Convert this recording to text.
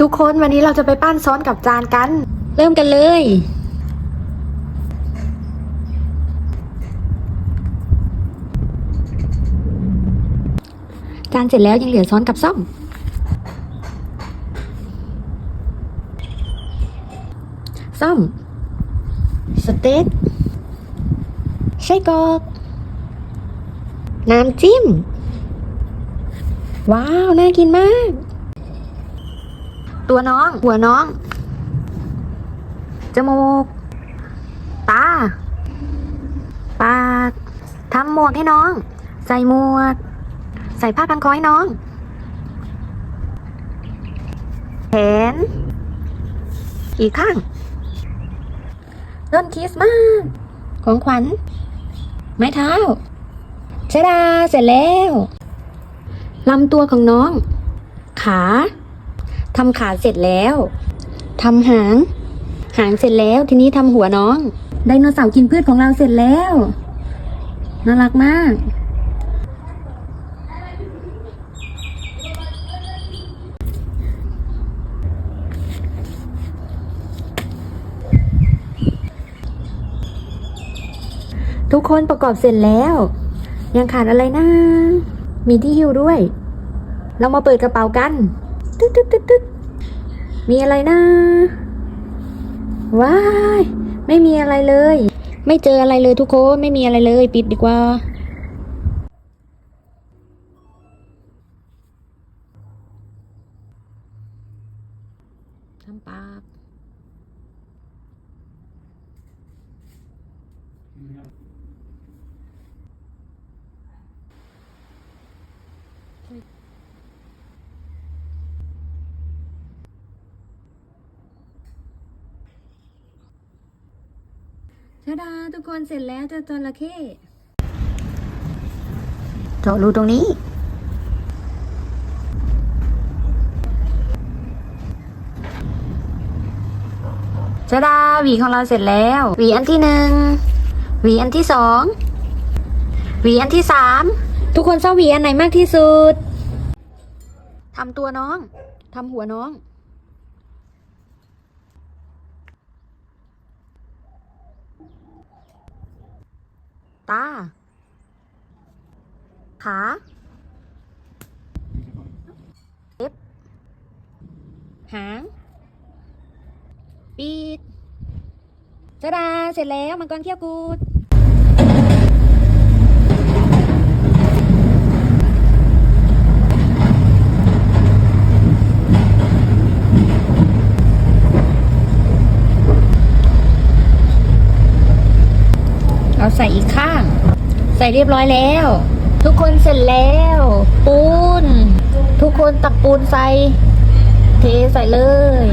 ทุกคนวันนี้เราจะไปปั้นซ้อนกับจานกัน เริ่มกันเลย จานเสร็จแล้วยังเหลือซ้อนกับซ่อม ซ่อม สเต็กไส้กรอกน้ำจิ้ม ว้าว น่ากินมาก ตัวน้อง หัวน้อง จมูก ตา ปาก ทำหมวกให้น้อง ใส่หมวก ใส่ผ้ากันคอให้น้อง แขน อีกข้าง ต้นคริสต์มาส ของขวัญ ไม้เท้าชดาเสร็จแล้ว ลำตัวของน้อง ขา ทำขาเสร็จแล้วทำหาง หางเสร็จแล้วทีนี้ทำหัวน้อง ไดโนเสาร์กินพืชของเราเสร็จแล้ว น่ารักมาก ทุกคนประกอบเสร็จแล้ว ยังขาดอะไรนะ มีที่หิวด้วย เรามาเปิดกระเป๋ากัน ตึ๊ดตึ๊ดตึ๊ดตึ๊ดมีอะไรนะว้ายไม่มีอะไรเลย ไม่เจออะไรเลยทุกคนไม่มีอะไรเลย ปิดดีกว่าทำปาก ชดาทุกคนเสร็จแล้วเจ้าจระเข้เจาะรูตรงนี้ชดาหวีของเราเสร็จแล้วหวีอันที่หนึ่งหวีอันที่สองหวีอันที่สามทุกคนชอบหวีอันไหนมากที่สุดทำตัวน้องทำหัวน้อง ตา ขาเล็บหาง ปีกจดาเสร็จแล้วมังกรเขี้ยวกูด เราใส่อีกข้าง ใส่เรียบร้อยแล้ว ทุกคนเสร็จแล้ว ปูน ทุกคนตักปูนใส่ เทใส่เลย